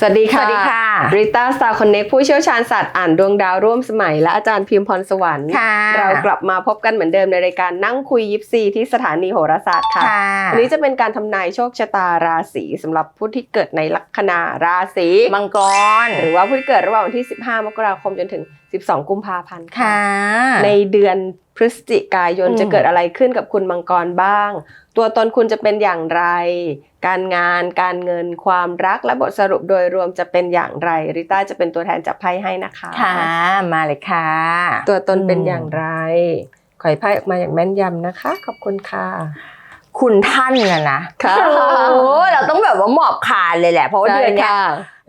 สวัสดีค่ะ สวัสดีค่ะ ริต้าสตาร์คอนเน็กผู้เชี่ยวชาญศาสตร์อ่านดวงดาวร่วมสมัย และอาจารย์พิมพ์พรสวรรค์ค่ะเรากลับมาพบกันเหมือนเดิมในรายการนั่งคุยยิปซีที่สถานีโหราศาสตร์ค่ะค่ะวันนี้จะเป็นการทำนายโชคชะตาราศีสำหรับผู้ที่เกิดในลัคนาราศีมังกร หรือว่าผู้ที่เกิดระหว่างวันที่ 15 มกราคมจนถึง 12 กุมภาพันธ์ค่ะค่ะในเดือน พฤศจิกายนอืมจะเกิดอะไรขึ้นกับคุณมังกรบ้าง ตัวตนคุณจะเป็นอย่างไร การงาน การเงิน ความรักและบทสรุปโดยรวมจะเป็นอย่างไร ริต้าจะเป็นตัวแทนจับไพ่ให้นะคะ ค่ะ มาเลยค่ะ ตัวตนเป็นอืมอย่างไร ขอให้ไพ่ออกมาอย่างแม่นยำนะคะ ขอบคุณค่ะคุณท่านน่ะนะค่ะโอ้โหเราต้องแบบว่าหมอบคานเลยแหละ เพราะว่าเดือนเนี้ย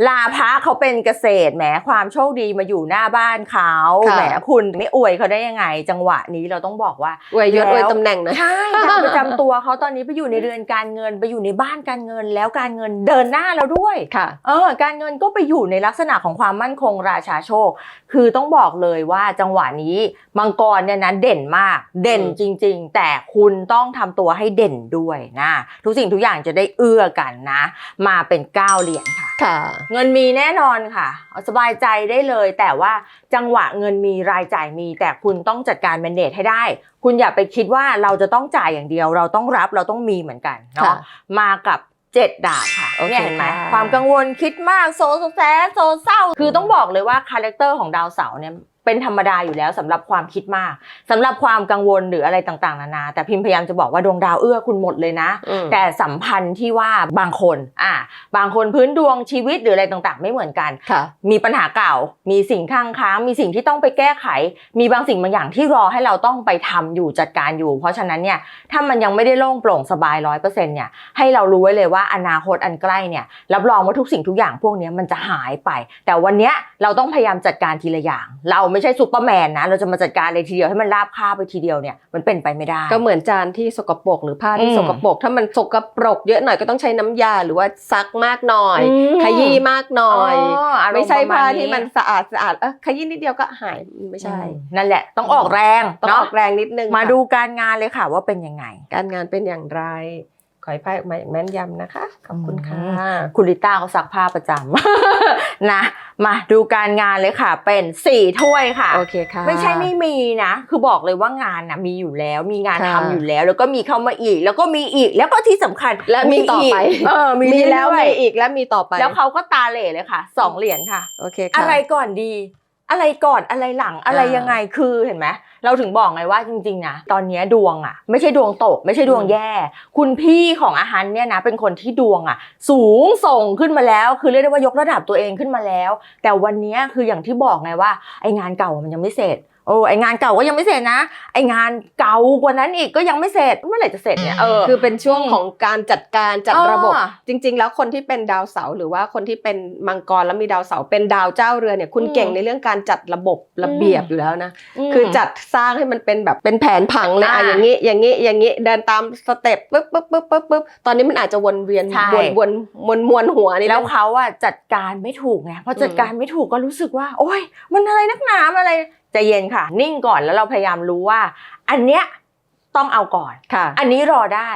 ลาพระเขาเป็นเกษตรแหมความโชคดีมาอยู่หน้าบ้านเขาค่ะ แหมคุณไม่อวยเขาได้ยังไง จังหวะนี้เราต้องบอกว่า อวยยศแล้วอวยตำแหน่งนะ ใช่ดาวประจำตัวเขาตอนนี้ไปอยู่ในเรือนการเงินไปอยู่ในบ้านการเงินแล้วการเงินเดินหน้าแล้วด้วย ค่ะ เออการเงินก็ไปอยู่ในลักษณะของความมั่นคงราชาโชค คือต้องบอกเลยว่าจังหวะนี้มังกรเนี่ยนะเด่นมาก เด่นอืมจริง ๆ แต่คุณต้องทำตัวให้เด่นด้วยนะ ทุกสิ่งทุกอย่างจะได้เอื้อกันนะ มาเป็นเก้าเหรียญค่ะ ค่ะ เงินมีแน่นอนค่ะเอาสบายใจได้เลย แต่ว่าจังหวะเงินมีรายจ่ายมี แต่คุณต้องจัดการ manage ให้ได้ คุณอย่าไปคิดว่าเราจะต้องจ่ายอย่างเดียว เราต้องรับเราต้องมีเหมือนกันเนาะค่ะมากับเจ็ดดาบค่ะโอเคเนี่ยเห็นไหมค่ะความกังวลคิดมากโซแซดโซเศร้า คือต้องบอกเลยว่าคาแรคเตอร์ของดาวเสาร์เนี่ย เป็นธรรมดาอยู่แล้วสำหรับความคิดมากสำหรับความกังวลหรืออะไรต่างๆนานาแต่พิมพ์พยายามจะบอกว่าดวงดาวเอื้อคุณหมดเลยนะอืมแต่สัมพันธ์ที่ว่าบางคนอะบางคนพื้นดวงชีวิตหรืออะไรต่างๆ ไม่เหมือนกันค่ะมีปัญหาเก่า มีสิ่งข้างค้าง มีสิ่งที่ต้องไปแก้ไข มีบางสิ่งบางอย่างที่รอให้เราต้องไปทำอยู่จัดการอยู่ เพราะฉะนั้นเนี่ยถ้ามันยังไม่ได้โล่งโปร่งสบายร้อยเปอร์เซ็นต์เนี่ยให้เรารู้ไว้เลยว่าอนาคตอันใกล้เนี่ยรับรองว่าทุกสิ่งทุกอย่างพวกเนี้ยมันจะหายไป แต่วันเนี้ยเราต้องพยายามจัดการทีละอย่างเราไม่ใช่ซูเปอร์แมนนะ เราจะมาจัดการเลยทีเดียวให้มันราบคาบไปทีเดียวเนี่ยมันเป็นไปไม่ได้ ก็เหมือนจานที่สกปรกหรือผ้าที่อืมสกปรกถ้ามันสกปรกเยอะหน่อยก็ต้องใช้น้ำยาหรือว่าซักมากหน่อยอืมขยี้มากหน่อยอารณ์ไม่ใช่ประผ้าณที่มันสะอาดสะอาดเออขยี้นิดเดียวก็หายไม่ใช่อืมนั่นแหละต้องออกแรงต้องเนาะออกแรงนิดนึงมาค่ะดูการงานเลยค่ะว่าเป็นยังไง การงานเป็นอย่างไรขอให้ไพ่ออกมาอย่างแม่นยำนะคะ ขอบคุณค่ะ คุณลิต้าเขาซักผ้าประจำนะ มาดูการงานเลยค่ะ เป็นสี่ถ้วยค่ะ โอเคค่ะ ไม่ใช่ไม่มีนะ คือบอกเลยว่างานนะมีอยู่แล้ว มีงานค่ะทำอยู่แล้ว แล้วก็มีเข้ามาอีก แล้วก็มีอีก แล้วก็ที่สำคัญและมีต่อไปกเออมีมีแล้วเรื่มีอยๆอีกและมีต่อไป แล้วเขาก็ตาเหล่เลยค่ะสองเหรียญค่ะ โอเคค่ะ อะไรก่อนดี อะไรก่อนอะไรหลังอะไรอ่ายัยังไงคือเห็นไหมเราถึงบอกไงว่าจริงๆนะตอนเนี้ยดวงอะ ไม่ใช่ดวงตก ไม่ใช่ดวงอืมแย่ คุณพี่ของอาหารเนี่ยนะเป็นคนที่ดวงอะ สูงส่งขึ้นมาแล้ว คือเรียกได้ว่ายกระดับตัวเองขึ้นมาแล้ว แต่วันเนี้ยคืออย่างที่บอกไงว่าไองานเก่ามันยังไม่เสร็จ โอ้ไองานเก่าก็ยังไม่เสร็จนะ ไองานเก่ากว่านั้นอีกก็ยังไม่เสร็จเมื่อไหร่จะเสร็จเนี่ยเออคือเป็นช่วงอืมของการจัดการจัดอ่าระบบ จริง ๆ แล้วคนที่เป็นดาวเสาร์หรือว่าคนที่เป็นมังกรแล้วมีดาวเสาร์เป็นดาวเจ้าเรือนเนี่ยคุณอืมเก่งในเรื่องการจัดระบบระเบียบอืมอยู่แล้วนะมคือจัดสร้างให้มันเป็นแบบเป็นแผนผังเลยอะอ่าอย่างนี้อย่างนี้อย่างนี้เดินตามสเต็ปปึ๊บปึ๊บปึ๊บปึ๊บปึ๊บตอนนี้มันอาจจะวนเวียนใช่วนวนมวนมวนหัวนี่แล้วเขาอะจัดการไม่ถูกไงพอจัดการไม่ถูกก็รู้สึกว่า โอ๊ยมันอะไรนักหนามันอะไร ใจเย็นค่ะ นิ่งก่อนแล้วเราพยายามรู้ว่า อันเนี้ยต้องเอาก่อนค่ะ อันนี้รอได้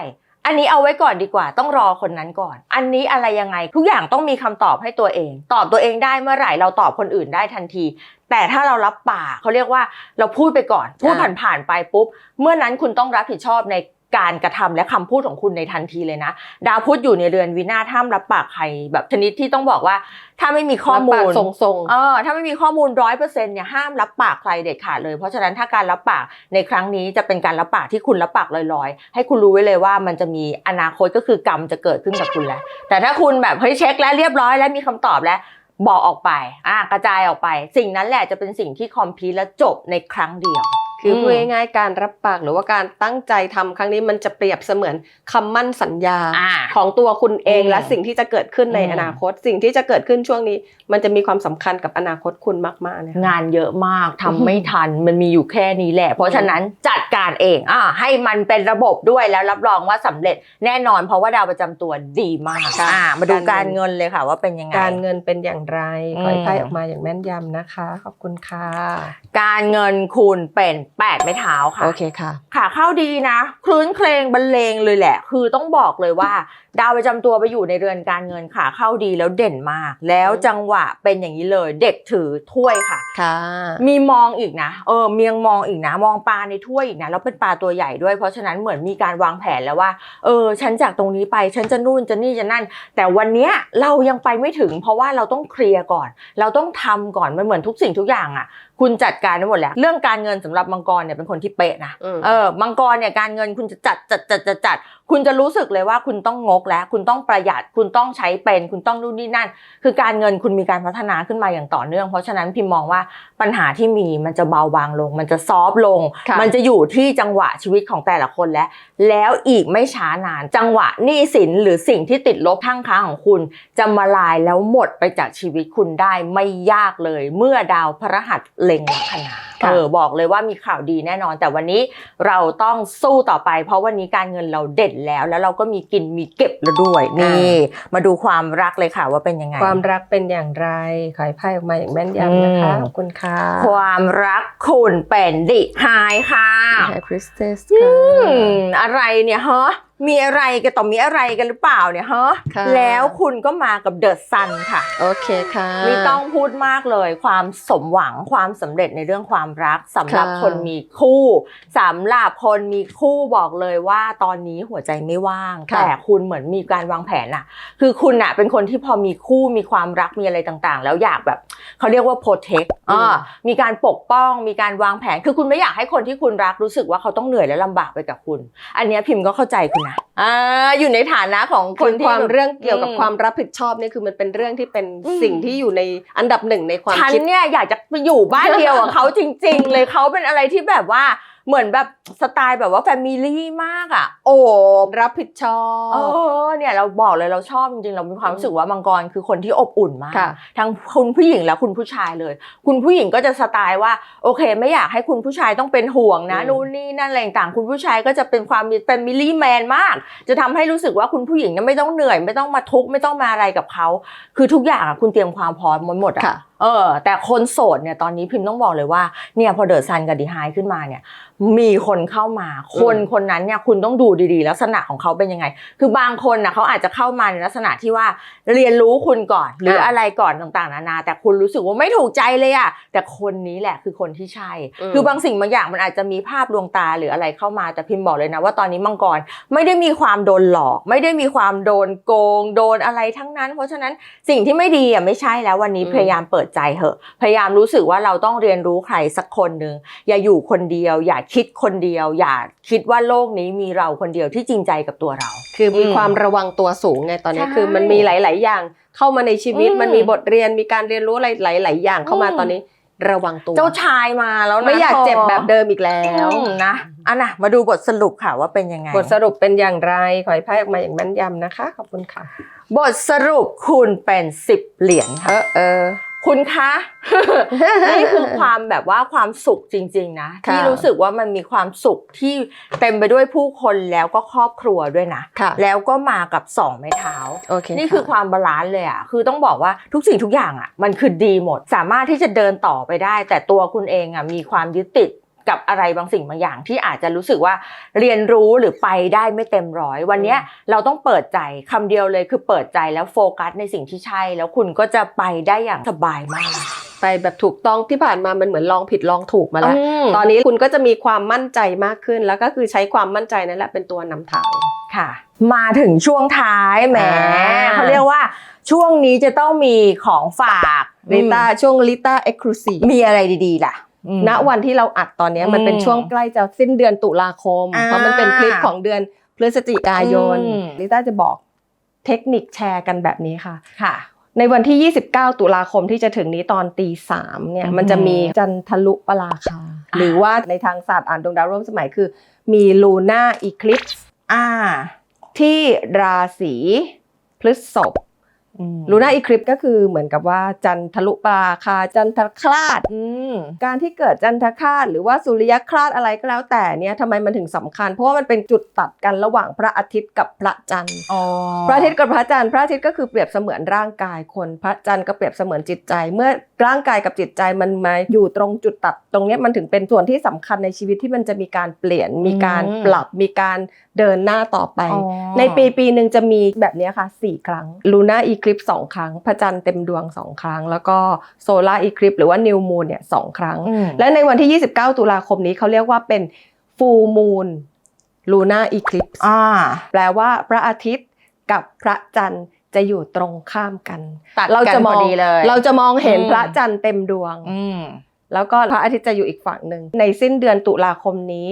อันนี้เอาไว้ก่อนดีกว่า ต้องรอคนนั้นก่อน อันนี้อะไรยังไง ทุกอย่างต้องมีคำตอบให้ตัวเอง ตอบตัวเองได้เมื่อไหร่เราตอบคนอื่นได้ทันที แต่ถ้าเรารับปากเขาเรียกว่าเราพูดไปก่อน พูดอ่าผ่านๆไปปุ๊บ เมื่อนั้นคุณต้องรับผิดชอบใน การกระทำและคำพูดของคุณในทันทีเลยนะ ดาวพุธอยู่ในเรือนวินาศห้ามรับปากใครแบบชนิดที่ต้องบอกว่า ถ้าไม่มีข้อมูรับลปากทรงๆเออถ้าไม่มีข้อมูลร้อยเปอร์เซ็นต์เนี่ยห้ามรับปากใครเด็ดขาดเลย เพราะฉะนั้นถ้าการรับปากในครั้งนี้จะเป็นการรับปากที่คุณรับปากลอยๆ ให้คุณรู้ไว้เลยว่ามันจะมีอนาคตก็คือกรรมจะเกิดขึ้นกับคุณแล้ว แต่ถ้าคุณแบบเฮ้ยเช็คแล้วเรียบร้อยแล้วมีคำตอบแล้วบอกออกไปอะกระจายออกไป สิ่งนั้นแหละจะเป็นสิ่งที่คอมพลีทและจบในครั้งเดียว คืออมพูดง่ายๆการรับปากหรือว่าการตั้งใจทำครั้งนี้มันจะเปรียบเสมือนคำมั่นสัญญาอ่าของตัวคุณเองอืมและสิ่งที่จะเกิดขึ้นในอืมอนาคต สิ่งที่จะเกิดขึ้นช่วงนี้ มันจะมีความสำคัญกับอนาคตคุณมากๆเนี่ยค่ะงานเยอะมากทำอืมไม่ทันมันมีอยู่แค่นี้แหละ เพราะฉะนั้นจัดการเองอ่าให้มันเป็นระบบด้วยแล้วรับรองว่าสำเร็จแน่นอน เพราะว่าดาวประจำตัวดีมากค่ะอ่ามาดูกาการรเงินเงินเลยค่ะ ว่าเป็นยังไงการเงินเป็นอย่างไรขอให้อืมไพ่ออกมาอย่างแม่นยำนะคะ ขอบคุณค่ะการเงินคุณเป็น8 ไม้เท้าค่ะ โอเคค่ะ ขาเข้าดีนะคลื้นเครงบรรเลงเลยแหละ คือต้องบอกเลยว่า ดาวประจำตัวไปอยู่ในเรือนการเงินขาเข้าดีแล้วเด่นมาก แล้วจังหวะเป็นอย่างนี้เลย เด็กถือถ้วยค่ะ ค่ะ มีมองอีกนะ เออเมียงมองอีกนะ มองปลาในถ้วยอีกนะ แล้วเป็นปลาตัวใหญ่ด้วย เพราะฉะนั้นเหมือนมีการวางแผนแล้วว่า เออ ฉันจากตรงนี้ไป ฉันจะนู่นจะนี่จะนั่น แต่วันเนี้ยเรายังไปไม่ถึง เพราะว่าเราต้องเคลียร์ก่อน เราต้องทำก่อน มันเหมือนทุกสิ่งทุกอย่างอะ คุณจัดการได้หมดแล้ว เรื่องการเงินสำหรับมังกรเนี่ยเป็นคนที่เป๊ะนะอืมเออมังกรเนี่ยการเงินคุณจะจัดจัดจัดจัดจัดคุณจะรู้สึกเลยว่าคุณต้องงกแล้ว คุณต้องประหยัดคุณต้องใช้เป็น คุณต้องนู่นนี่นั่น คือการเงินคุณมีการพัฒนาขึ้นมาอย่างต่อเนื่อง เพราะฉะนั้นพิมมองว่าปัญหาที่มีมันจะเบาบางลง มันจะซอฟต์ลงค่ะมันจะอยู่ที่จังหวะชีวิตของแต่ละคนแล้ว แล้วอีกไม่ช้านาน จังหวะหนี้สินหรือสิ่งที่ติดลบทั้งค้างของคุณ จะมาลายแล้วหมดไปจากชีวิตคุณได้ไม่ยากเลย เมื่อดาวพระหัสเล็งลัคนาค่ะ เออบอกเลยว่ามีข่าวดีแน่นอน แต่วันนี้เราต้องสู้ต่อไป เพราะวันนี้การเงินเราเด่นแล้ว แล้วเราก็มีกินมีเก็บแล้วด้วยนี่มาดูความรักเลยค่ะว่าเป็นยังไง ความรักเป็นอย่างไรขอให้ไพ่ออกมาอย่างแม่นยำนะคะอืมขอบคุณค่ะความรักคุณเป็นดิหายค่ะไฮคริสเตสอืค่ะมอะไรเนี่ยฮะ มีอะไรกันต่อมีอะไรกันหรือเปล่าเนี่ยฮะค่ะ แล้วคุณก็มากับเดอะซันค่ะ โอเคค่ะ ไม่ต้องพูดมากเลยความสมหวังความสำเร็จในเรื่องความรักสำหรับค่ะ คนมีคู่สำหรับคนมีคู่บอกเลยว่าตอนนี้หัวใจไม่ว่างค่ะแต่คุณเหมือนมีการวางแผนอะคือคุณอะเป็นคนที่พอมีคู่มีความรักมีอะไรต่างๆ แล้วอยากแบบ เขาเรียกว่า protect อ่ามีการปกป้องมีการวางแผน คือคุณไม่อยากให้คนที่คุณรักรู้สึกว่าเขาต้องเหนื่อยและลำบากไปกับคุณ อันเนี้ยพิมพ์ก็เข้าใจคุณนะอ่าอยู่ในฐานะของคคนนที่ความเรื่องเกี่ยวกับอืมความรับผิดชอบเนี่ยคือมันเป็นเรื่องที่เป็นอืมสิ่งที่อยู่ในอันดับหนึ่งในความฉันคิดเนี่ยอยากจะไปอยู่บ้านเดียวกับเขาจริง ๆ เลยเขาเป็นอะไรที่แบบว่า เหมือนแบบสไตล์แบบว่าแฟมิลี่มากอะ โอ้รับผิดชอเอบอเนี่ยเราบอกเลยเราชอบจริงๆเรามีความรู้สึกว่ามังกรคือคนที่อบอุ่นมากค่ะทั้งคุณผู้หญิงและคุณผู้ชายเลย คุณผู้หญิงก็จะสไตล์ว่า โอเค ไม่อยากให้คุณผู้ชายต้องเป็นห่วงนะอืมนู่นนี่นั่นอะไรต่างๆคุณผู้ชายก็จะเป็นความมีแฟมิลี่แมนมาก จะทำให้รู้สึกว่าคุณผู้หญิงเนี่ยไม่ต้องเหนื่อย ไม่ต้องมาทุกข์ไม่ต้องมาอะไรกับเขาคือทุกอย่างอะคุณเตรียมความพร้อมหมดอะค่ะ เออ แต่คนโสดเนี่ยตอนนี้พิมพ์ต้องบอกเลยว่าเนี่ยพอเดอะซันกับดีไฮขึ้นมาเนี่ย มีคนเข้ามาคนอืมคนนั้นเนี่ยคุณต้องดูดีๆ ลักษณะของเขาเป็นยังไง คือบางคนนะเขาอาจจะเข้ามาในลักษณะที่ว่าเรียนรู้คุณก่อน หรืออะไรก่อนต่างๆนานาแต่คุณรู้สึกว่าไม่ถูกใจเลยอะแต่คนนี้แหละคือคนที่ใช่อืมคือบางสิ่งบางอย่างมันอาจจะมีภาพลวงตาหรืออะไรเข้ามาแต่พิมพ์บอกเลยนะว่าตอนนี้มังกรไม่ได้มีความโดนหลอก ไม่ได้มีความโดนโกง โดนอะไรทั้งนั้น เพราะฉะนั้นสิ่งที่ไม่ดีอะไม่ใช่แล้ววันนี้อืมพยายามเปิดใจเหอะ พยายามรู้สึกว่าเราต้องเรียนรู้ใครสักคนหนึ่งอย่าอยู่คนเดียว อย่าคิดคนเดียว อย่าคิดว่าโลกนี้มีเราคนเดียวที่จริงใจกับตัวเรา คือมีอืมความระวังตัวสูงไงตอนนี้ใช่คือมันมีหลาย ๆ อย่างเข้ามาในชีวิตอืมมันมีบทเรียนมีการเรียนรู้อะไรหลาย ๆ อย่างเข้ามาอืมตอนนี้ระวังตัว เจ้าชายมาแล้วนะไม่อยากเจ็บแบบเดิมอีกแล้แล้ววนะอะนะมาดูบทสรุปค่ะว่าเป็นยังไง บทสรุปเป็นอย่างไร ขอให้ไพ่ออกมาอย่างแม่นยำนะคะ ขอบคุณค่ะ บทสรุปคุณเป็นสิบเหรียญเอค่ะอเออ คุณคะ นี่คือความแบบว่าความสุขจริง ๆนะค่ะที่รู้สึกว่ามันมีความสุขที่เต็มไปด้วยผู้คนแล้วก็ครอบครัวด้วยนะค่ะแล้วก็มากับสองไม้เท้าโอเคนี่คือความบาลานซ์เลยอะ คือต้องบอกว่าทุกสิ่งทุกอย่างอะ มันคือดีหมด สามารถที่จะเดินต่อไปได้ แต่ตัวคุณเองอะมีความยึดติด กับอะไรบางสิ่งบางอย่างที่อาจจะรู้สึกว่าเรียนรู้หรือไปได้ไม่เต็มร้อย วันเนี้ยเราต้องเปิดใจคำเดียวเลยคือเปิดใจแล้วโฟกัสในสิ่งที่ใช่ แล้วคุณก็จะไปได้อย่างสบายมาก ไปแบบถูกต้องที่ผ่านมามันเหมือนลองผิดลองถูกมาแล้วมตอนนี้คุณก็จะมีความมั่นใจมากขึ้น แล้วก็คือใช้ความมั่นใจนั่นแหละเป็นตัวนำทางค่ะ มาถึงช่วงท้ายแหมอ่าเขาเรียกว่าช่วงนี้จะต้องมีของฝากลิต้าช่วงลิต้าเอ็กซ์คลูซีฟมีอะไรดีๆล่ะอืม ณวันที่เราอัดตอนเนี้ยมันเป็นอืมช่วงใกล้จะสิ้นเดือนตุลาคมอ่าเพราะมันเป็นคลิปของเดือนพฤศจิกายนอืมลิต้าจะบอกเทคนิคแชร์กันแบบนี้ค่ะค่ะในวันที่ 29 ตุลาคมที่จะถึงนี้ตอนตีสามเนี่ยอือหือมันจะมีจันทรุปราคา หรือว่าในทางศาสตร์อ่านดวงดาวร่วมสมัยคือ มีลูน่าอีคลิปส์อ่าที่ราศีพฤษภอืม ลูน่าอีคลิปก็คือเหมือนกับว่าจันทรุปราคาจันทคลาดอืมการที่เกิดจันทคลาดหรือว่าสุริยคลาดอะไรก็แล้วแต่เนี่ยทำไมมันถึงสำคัญ เพราะว่ามันเป็นจุดตัดกันระหว่างพระอาทิตย์กับพระจันทร์อ๋อพระอาทิตย์กับพระจันทร์พระอาทิตย์ก็คือเปรียบเสมือนร่างกายคน พระจันทร์ก็เปรียบเสมือนจิตใจ เมื่อร่างกายกับจิตใจมันมาอยู่ตรงจุดตัดตรงเนี้ยมันถึงเป็นส่วนที่สำคัญในชีวิตที่มันจะมีการเปลี่ยนมีการปรับมีการเดินหน้าต่อไปอ๋อในปีปีหนึ่งจะมีแบบเนี้ยค่ะ4ครั้งลูน่าอีคลิปสองครั้ง พระจันทร์เต็มดวง2ครั้ง แล้วก็โซลาร์อีคลิปหรือว่านิวมูนเนี่ยสองครั้งอืมและในวันที่ 29 ตุลาคมนี้เขาเรียกว่าเป็นฟูลมูนลูน่าอีคลิปอ่าแปลว่าพระอาทิตย์กับพระจันทร์จะอยู่ตรงข้ามกันตัดเรากันจะมพอองดีเลยเราจะมองเห็นอืมพระจันทร์เต็มดวงอืมแล้วก็พระอาทิตย์จะอยู่อีกฝั่งหนึ่ง ในสิ้นเดือนตุลาคมนี้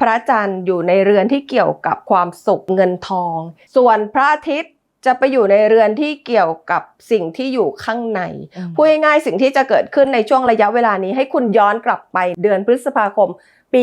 พระจันทร์อยู่ในเรือนที่เกี่ยวกับความสุขเงินทอง ส่วนพระอาทิตย์ จะไปอยู่ในเรือนที่เกี่ยวกับสิ่งที่อยู่ข้างในอืมพูดง่ายๆสิ่งที่จะเกิดขึ้นในช่วงระยะเวลานี้ ให้คุณย้อนกลับไปเดือนพฤษภาคม ปี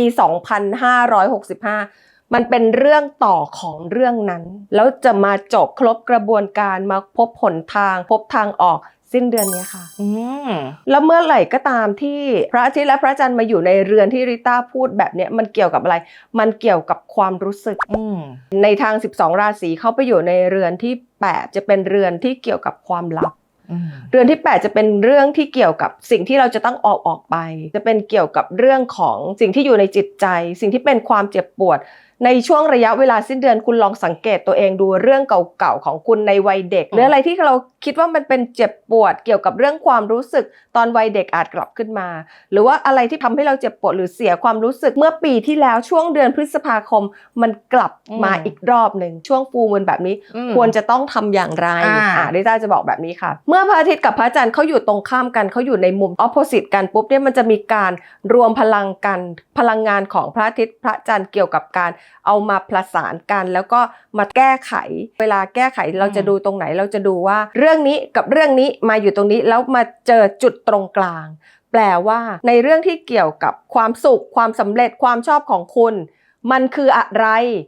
2565 มันเป็นเรื่องต่อของเรื่องนั้น แล้วจะมาจบครบกระบวนการมาพบผลทาง พบทางออก สิ้นเดือนนี้ค่ะอืมแล้วเมื่อไหร่ก็ตามที่พระอาทิตย์และพระจันทร์มาอยู่ในเรือนที่ริต้าพูดแบบเนี้ยมันเกี่ยวกับอะไร มันเกี่ยวกับความรู้สึกอืมในทาง 12 ราศีเข้าไปอยู่ในเรือนที่ 8 จะเป็นเรือนที่เกี่ยวกับความลับอืมเรือนที่ 8 จะเป็นเรื่องที่เกี่ยวกับสิ่งที่เราจะต้องออกออกไป จะเป็นเกี่ยวกับเรื่องของสิ่งที่อยู่ในจิตใจ สิ่งที่เป็นความเจ็บปวด ในช่วงระยะเวลาสิ้นเดือนคุณลองสังเกตตัวเองดูเรื่องเก่าๆของคุณในวัยเด็ก หรืออะไรที่เราคิดว่ามันเป็นเจ็บปวดเกี่ยวกับเรื่องความรู้สึกตอนวัยเด็กอาจกลับขึ้นมา หรือว่าอะไรที่ทำให้เราเจ็บปวดหรือเสียความรู้สึกเมื่อปีที่แล้วช่วงเดือนพฤษภาคม มันกลับมาอืมอีกรอบหนึ่งช่วงฟูมันแบบนี้อืมควรจะต้องทำอย่างไรอ่าอ่าดิต้าจะบอกแบบนี้ค่ะ เมื่อพระอาทิตย์กับพระจันทร์เขาอยู่ตรงข้ามกันเขาอยู่ในมุม opposite กันปุ๊บเนี่ยมันจะมีการรวมพลังกันพลังงานของพระอาทิตย์พระจันทร์เกี่ยวกับการเอามาประสานกัน แล้วก็มาแก้ไข เวลาแก้ไขเราจะดูตรงไหนเราจะดูว่า เรื่องนี้กับเรื่องนี้มาอยู่ตรงนี้แล้วมาเจอจุดตรงกลาง แปลว่าในเรื่องที่เกี่ยวกับความสุขความสำเร็จความชอบของคุณมันคืออะไร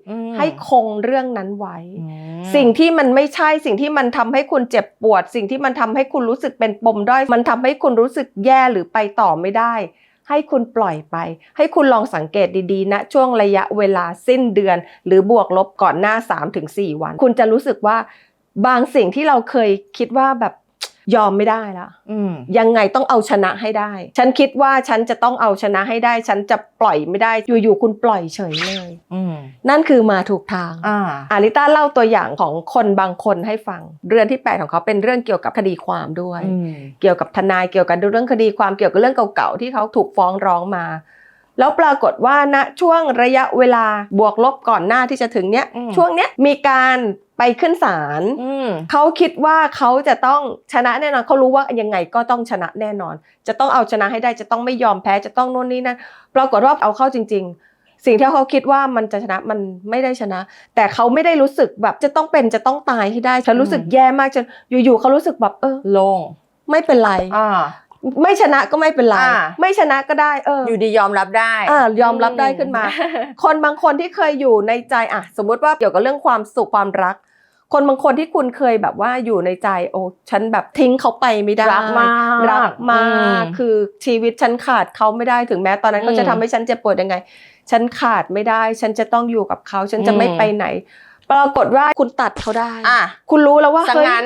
อืมให้คงเรื่องนั้นไว้อืมสิ่งที่มันไม่ใช่สิ่งที่มันทำให้คุณเจ็บปวด สิ่งที่มันทำให้คุณรู้สึกเป็นปมด้อย มันทำให้คุณรู้สึกแย่หรือไปต่อไม่ได้ ให้คุณปล่อยไป ให้คุณลองสังเกตดีๆนะช่วงระยะเวลาสิ้นเดือน หรือบวกลบก่อนหน้า 3-4 วัน คุณจะรู้สึกว่าบางสิ่งที่เราเคยคิดว่าแบบ ยอมไม่ได้ละอืมยังไงต้องเอาชนะให้ได้ ฉันคิดว่าฉันจะต้องเอาชนะให้ได้ ฉันจะปล่อยไม่ได้ อยู่ๆคุณปล่อยเฉยเลยอืมนั่นคือมาถูกทางอ่าอาริต้าเล่าตัวอย่างของคนบางคนให้ฟัง เรื่องที่ 8 ของเขาเป็นเรื่องเกี่ยวกับคดีความด้วยอืมเกี่ยวกับทนายเกี่ยวกับเรื่องคดีความเกี่ยวกับเรื่องเก่าๆที่เขาถูกฟ้องร้องมาแล้วปรากฏว่าณช่วงระยะเวลาบวกลบก่อนหน้าที่จะถึงเนี้ยอืมช่วงเนี้ยมีการ ไปขึ้นศาลอืมเขาคิดว่าเขาจะต้องชนะแน่นอนเขารู้ว่ายังไงก็ต้องชนะแน่นอน จะต้องเอาชนะให้ได้จะต้องไม่ยอมแพ้จะต้องโน่นนี่นั่นปรากฏว่าเอาเข้าจริง ๆ สิ่งที่เขาคิดว่ามันจะชนะมันไม่ได้ชนะ แต่เขาไม่ได้รู้สึกแบบจะต้องเป็นจะต้องตายให้ได้ฉันรู้สึกแย่มากจนอยู่ๆเขารู้สึกแบบเออลงไม่เป็นไรอ่า ไม่ชนะก็ไม่เป็นไรอ่าไม่ชนะก็ได้เอออยู่ดียอมรับได้อ่ายอมรับได้ขึ้นมา คนบางคนที่เคยอยู่ในใจอะ สมมุติว่าเกี่ยวกับเรื่องความสุขความรัก คนบางคนที่คุณเคยแบบว่าอยู่ในใจโอ้ฉันแบบทิ้งเขาไปไม่ได้รักมากรักมากอืมคือชีวิตฉันขาดเขาไม่ได้ถึงแม้ตอนนั้นเขาอืมจะทำให้ฉันเจ็บปวดยังไง ฉันขาดไม่ได้ ฉันจะต้องอยู่กับเขาฉันจะไม่อืมไปไหน ปรากฏว่าคุณตัดเขาได้อะคุณรู้แล้วว่าสังเฮ้ยงั้น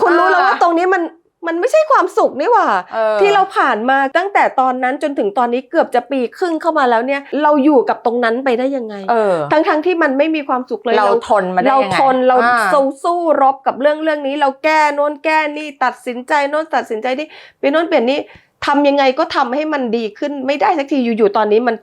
คุณรู้แล้วว่าอ่าตรงนี้มัน มันไม่ใช่ความสุขนี่หว่าออที่เราผ่านมาตั้งแต่ตอนนั้นจนถึงตอนนี้เกือบจะปีครึ่งเข้ามาแล้วเนี่ย เราอยู่กับตรงนั้นไปได้ยังไงเออทั้งทั้งๆที่มันไม่มีความสุขเลยเราทนมาได้เรายังไงทนเราอ่สู้สู้รบกับเรื่องเรื่องนี้ เราแก้โน้นแก้นี่ตัดสินใจโน้นตัดสินใจนี่เปลี่ยนโน้นเปลี่ยนนี่ทำยังไงก็ทำให้มันดีขึ้นไม่ได้สักทีอยู่ๆตอนนี้มัน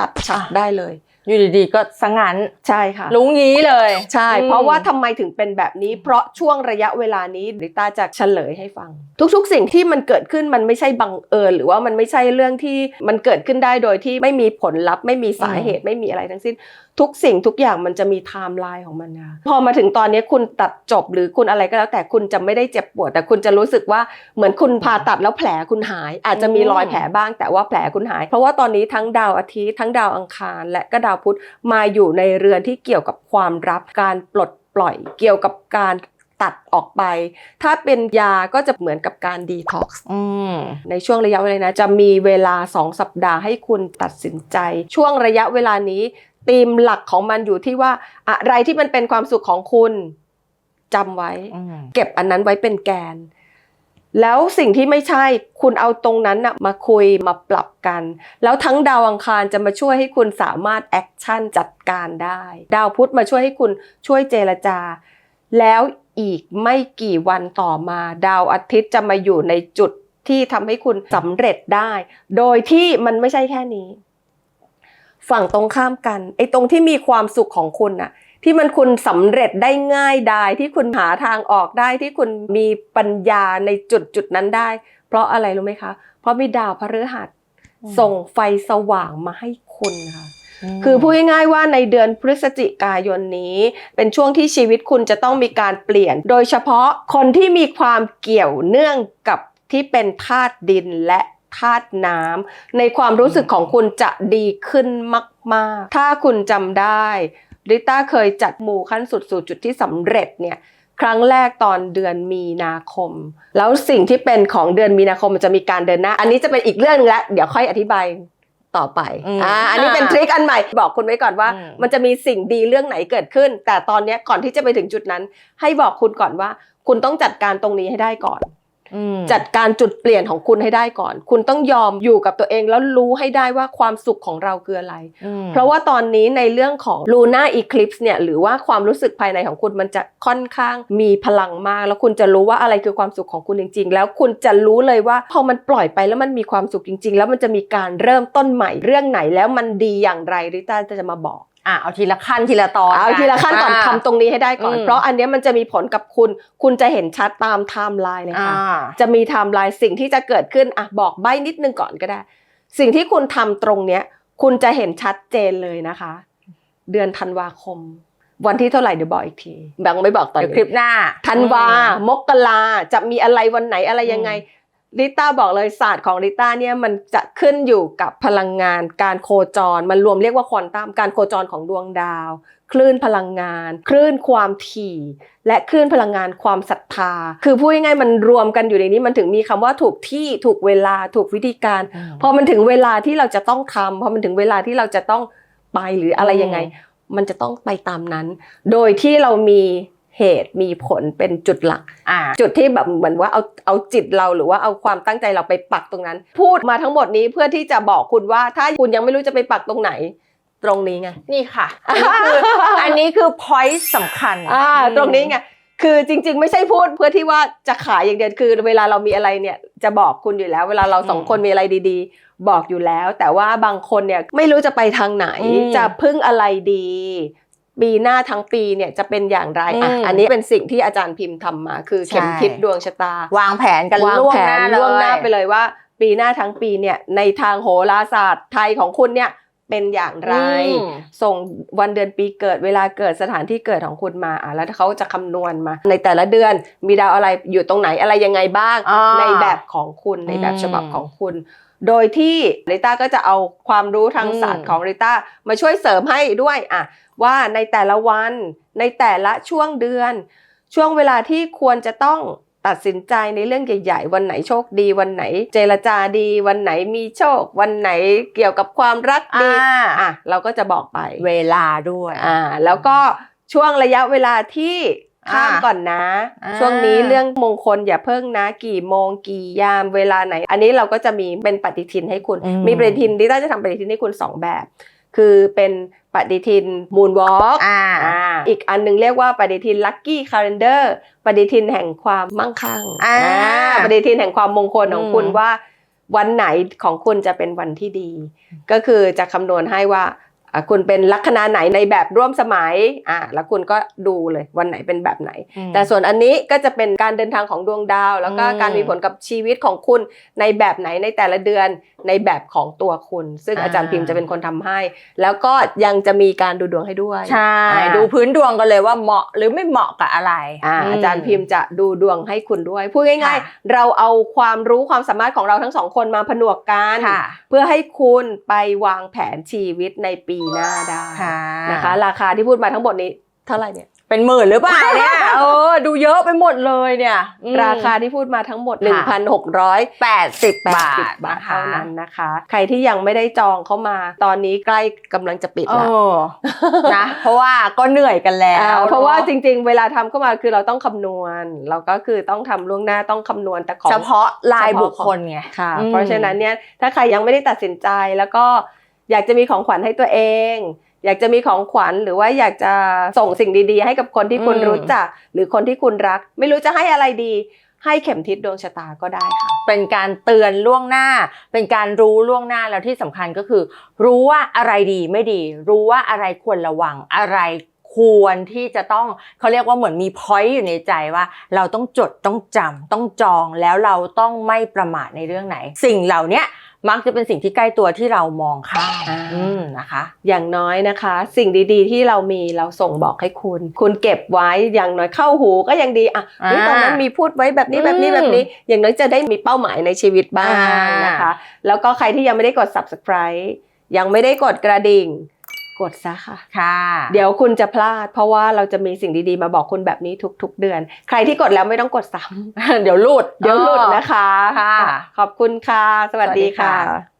ตัดฉากได้เลย อยู่ดีๆก็สังงั้นใช่ค่ะ รู้งี้เลย ใช่อืมเพราะว่าทำไมถึงเป็นแบบนี้ เพราะช่วงระยะเวลานี้ริต้าจะเฉลยให้ฟัง ทุกๆ สิ่งที่มันเกิดขึ้นมันไม่ใช่บังเอิญหรือว่ามันไม่ใช่เรื่องที่มันเกิดขึ้นได้โดยที่ไม่มีผลลัพธ์ไม่มีสาเหตุไม่มีอะไรทั้งสิ้น ทุกสิ่งทุกอย่างมันจะมีไทม์ไลน์ของมันนะพอมาถึงตอนนี้คุณตัดจบหรือคุณอะไรก็แล้วแต่คุณจะไม่ได้เจ็บปวด แต่คุณจะรู้สึกว่าเหมือนคุณผ่าตัดแล้วแผลคุณหาย อาจจะมีรอยแผลบ้าง แต่ว่าแผลคุณหาย เพราะว่าตอนนี้ทั้งดาวอาทิตย์ทั้งดาวอังคาร และก็ดาวพุธมาอยู่ในเรือนที่เกี่ยวกับความรับการปลดปล่อยเกี่ยวกับการตัดออกไป ถ้าเป็นยาก็จะเหมือนกับการดีท็อกซ์อืมในช่วงระยะเวลานะจะมีเวลา 2 สัปดาห์ให้คุณตัดสินใจ ช่วงระยะเวลานี้ ธีมหลักของมันอยู่ที่ว่าอะไรที่มันเป็นความสุขของคุณจำไว้อืมเก็บอันนั้นไว้เป็นแกน แล้วสิ่งที่ไม่ใช่คุณเอาตรงนั้นนะมาคุยมาปรับกัน แล้วทั้งดาวอังคารจะมาช่วยให้คุณสามารถแอคชั่นจัดการได้ ดาวพุธมาช่วยให้คุณช่วยเจรจา แล้วอีกไม่กี่วันต่อมา ดาวอาทิตย์จะมาอยู่ในจุดที่ทำให้คุณสำเร็จได้ โดยที่มันไม่ใช่แค่นี้ ฝั่งตรงข้ามกัน ไอ้ตรงที่มีความสุขของคุณน่ะ ที่มันคุณสำเร็จได้ง่ายดายที่คุณหาทางออกได้ที่คุณมีปัญญาในจุดจุดนั้นได้ เพราะอะไรรู้ไหมคะ เพราะมีดาวพฤหัสอืมส่งไฟสว่างมาให้คุณค่ะคือพูดง่ายๆว่าในเดือนพฤศจิกายนนี้ เป็นช่วงที่ชีวิตคุณจะต้องมีการเปลี่ยน โดยเฉพาะคนที่มีความเกี่ยวเนื่องกับที่เป็นธาตุดินและ ธาตุน้ำในความรู้สึกของคุณจะดีขึ้นมาก ๆ ถ้าคุณจำได้ริต้าเคยจัดหมู่ขั้นสุดสู่จุดที่สำเร็จเนี่ยครั้งแรกตอนเดือนมีนาคม แล้วสิ่งที่เป็นของเดือนมีนาคมมันจะมีการเดินหน้า อันนี้จะเป็นอีกเรื่องหนึงแล้วเดี๋ยวค่อยอธิบายต่อไปอืมอ่าอันนี้เป็นทริคอันใหม่บอกคุณไว้ก่อนว่าอืมมันจะมีสิ่งดีเรื่องไหนเกิดขึ้น แต่ตอนเนี้ยก่อนที่จะไปถึงจุดนั้น ให้บอกคุณก่อนว่า คุณต้องจัดการตรงนี้ให้ได้ก่อนอืม จัดการจุดเปลี่ยนของคุณให้ได้ก่อน คุณต้องยอมอยู่กับตัวเองแล้วรู้ให้ได้ว่าความสุขของเราคืออะไรอืมเพราะว่าตอนนี้ในเรื่องของ Luna Eclipse เนี่ยหรือว่าความรู้สึกภายในของคุณมันจะค่อนข้างมีพลังมาก แล้วคุณจะรู้ว่าอะไรคือความสุขของคุณจริง ๆ แล้วคุณจะรู้เลยว่าพอมันปล่อยไปแล้วมันมีความสุขจริง ๆ แล้วมันจะมีการเริ่มต้นใหม่เรื่องไหนแล้วมันดีอย่างไรริต้าจะมาบอก อะเอาทีละขั้นทีละตอนเอาทีละขั้นก่อนอ่าทำตรงนี้ให้ได้ก่อนอืมเพราะอันเนี้ยมันจะมีผลกับคุณ คุณจะเห็นชัดตามไทม์ไลน์เลยอ่าค่ะ จะมีไทม์ไลน์สิ่งที่จะเกิดขึ้นอะบอกใบ้นิดนึงก่อนก็ได้ สิ่งที่คุณทำตรงเนี้ย คุณจะเห็นชัดเจนเลยนะคะ เดือนธันวาคม วันที่เท่าไหร่เดี๋ยวบอกอีกทีแบงค์ไม่บอกตอนเดี๋ยวนี้คลิปหน้าธันวามกราจะมีอะไรวันไหนอะไรยังไง ลิต้าบอกเลยศาสตร์ของลิต้าเนี่ยมันจะขึ้นอยู่กับพลังงานการโคจร มันรวมเรียกว่าควอนตัมการโคจรของดวงดาว คลื่นพลังงาน คลื่นความถี่ และคลื่นพลังงานความศรัทธา คือพูดง่ายๆมันรวมกันอยู่ในนี้มันถึงมีคำว่าถูกที่ถูกเวลาถูกวิธีการอืมพอมันถึงเวลาที่เราจะต้องทำพอมันถึงเวลาที่เราจะต้องไปหรืออะไรยังไง มันจะต้องไปตามนั้น โดยที่เรามี เหตุมีผลเป็นจุดหลักอ่าจุดที่แบบเหมือนว่าเอาเอาจิตเราหรือว่าเอาความตั้งใจเราไปปักตรงนั้น พูดมาทั้งหมดนี้เพื่อที่จะบอกคุณว่าถ้าคุณยังไม่รู้จะไปปักตรงไหนตรงนี้ไง นี่ค่ะ อันนี้คืออันนี้คือ point สำคัญอ่าตรงนี้ไงคือจริง ๆ ไม่ใช่พูดเพื่อที่ว่าจะขายอย่างเดียวคือ เวลาเรามีอะไรเนี่ยจะบอกคุณอยู่แล้ว เวลาเราสองคนมีอะไรดี ๆ บอกอยู่แล้ว แต่ว่าบางคนเนี่ยไม่รู้จะไปทางไหนอืมจะพึ่งอะไรดี ปีหน้าทั้งปีเนี่ยจะเป็นอย่างไรอะอืมอันนี้เป็นสิ่งที่อาจารย์พิมพ์ทำมา คือเข็มใช่ทิศดวงชะตา วางแผนกันวางล่วงแผหน้านล่วงหน้าเลยไปเลยว่า ปีหน้าทั้งปีเนี่ยในทางโหราศาสตร์ไทยของคุณเนี่ยเป็นอย่างไรอืมส่งวันเดือนปีเกิดเวลาเกิดสถานที่เกิดของคุณมาอะแล้วเขาจะคำนวณมา ในแต่ละเดือนมีดาวอะไรอยู่ตรงไหนอะไรยังไงบ้างอ่าในแบบของคุณในแบบอืมฉบับของคุณ โดยที่ริต้าก็จะเอาความรู้ทางอืมศาสตร์ของริต้ามาช่วยเสริมให้ด้วยอะว่าในแต่ละวันในแต่ละช่วงเดือน ช่วงเวลาที่ควรจะต้องตัดสินใจในเรื่องใหญ่ๆ วันไหนโชคดี วันไหนเจรจาดี วันไหนมีโชค วันไหนเกี่ยวกับความรักดีอ่าอะเราก็จะบอกไปเวลาด้วยอ่าแล้วก็ช่วงระยะเวลาที่ ข้ามอ่าก่อนนะอ่าช่วงนี้เรื่องมงคลอย่าเพิ่งนะ กี่โมงกี่ยามเวลาไหน อันนี้เราก็จะมีเป็นปฏิทินให้คุณอืมมีปฏิทินที่ต้าจะทำปฏิทินให้คุณสองแบบ คือเป็นปฏิทินมูนวอล์กอ่าอีกอันหนึงเรียกว่าปฏิทินลัคกี้คาล endar ปฏิทินแห่งความมั่งคั่งอ่าอ่าปฏิทินแห่งความมงคลของคุณอืมว่าวันไหนของคุณจะเป็นวันที่ดี ก็คือจะคำนวณให้ว่าอะ คุณเป็นลัคนาไหนในแบบร่วมสมัยอ่าแล้วคุณก็ดูเลยวันไหนเป็นแบบไหน แต่ส่วนอันนี้ก็จะเป็นการเดินทางของดวงดาว แล้วก็อืมการมีผลกับชีวิตของคุณในแบบไหนในแต่ละเดือนในแบบของตัวคุณ ซึ่งอ่าอาจารย์พิมพ์จะเป็นคนทำให้ แล้วก็ยังจะมีการดูดวงให้ด้วยใช่อ่าดูพื้นดวงกันเลยว่าเหมาะหรือไม่เหมาะกับอะไรอ่าอาจารย์พิมพ์จะดูดวงให้คุณด้วยพูดง่ายค่ะๆเราเอาความรู้ความสามารถของเราทั้งสองคนมาผนวกกันค่ะเพื่อให้คุณไปวางแผนชีวิตในปีหน้าได้ค่ะนะคะ ราคาที่พูดมาทั้งหมดนี้เท่าไหร่เนี่ย899เป็นหมื่นหรือเปล่าเนี่ยเออดูเยอะไปหมดเลยเนี่ยอืมราคาที่พูดมาทั้งหมดค่ะ1,600แปดสิบบาท80 บาทนะคะเท่านั้นนะคะ ใครที่ยังไม่ได้จองเข้ามาตอนนี้ใกล้กำลังจะปิดเอแล้วอนะเพราะว่าก็เหนื่อยกันแล้วอ่าเพราะว่าจนริง ๆ เวลาทำเข้ามาคือเราต้องคำนวณ เราก็คือต้องทำล่วงหน้าต้องคำนวณแต่ของเฉพาะลายเฉพาะบุคคลไงค่ะอืมเพราะฉะนั้นเนี่ยถ้าใครยังไม่ได้ตัดสินใจแล้วก็ อยากจะมีของขวัญให้ตัวเอง อยากจะมีของขวัญหรือว่าอยากจะส่งสิ่งดีๆ ให้กับคนที่คุณรู้จัก หรือคนที่คุณรัก ไม่รู้จะให้อะไรดีให้เข็มทิศดวงชะตาก็ได้ค่ะ เป็นการเตือนล่วงหน้า เป็นการรู้ล่วงหน้าแล้วที่สำคัญก็คือ รู้ว่าอะไรดีไม่ดี รู้ว่าอะไรควรระวังอะไรควรที่จะต้องเขาเรียกว่าเหมือนมีพอยต์อยู่ในใจว่า เราต้องจดต้องจำต้องจองแล้วเราต้องไม่ประมาทในเรื่องไหน สิ่งเหล่าเนี้ย มักจะเป็นสิ่งที่ใกล้ตัวที่เรามองข้ามอ่าอืมนะคะ อย่างน้อยนะคะ สิ่งดีๆ ที่เรามีเราส่งบอกให้คุณ คุณเก็บไว้อย่างน้อยเข้าหูก็ยังดีอะเฮ้ยอ่าตอนนั้นมีพูดไว้แบบนี้แบบนี้อืมแบบนี้ อย่างน้อยจะได้มีเป้าหมายในชีวิตบ้างอ่านนะคะ แล้วก็ใครที่ยังไม่ได้กด subscribe ยังไม่ได้กดกระดิ่ง กดซะค่ะค่ะ เดี๋ยวคุณจะพลาด เพราะว่าเราจะมีสิ่งดีๆ มาบอกคุณแบบนี้ทุก ๆ เดือน ใครที่กดแล้วไม่ต้องกดซ้ำเดี๋ยวหลุดเดี๋ยวหลุดนะคะค่ะขอบคุณค่ะ สวัสดีสวัสดีค่ะค่ะ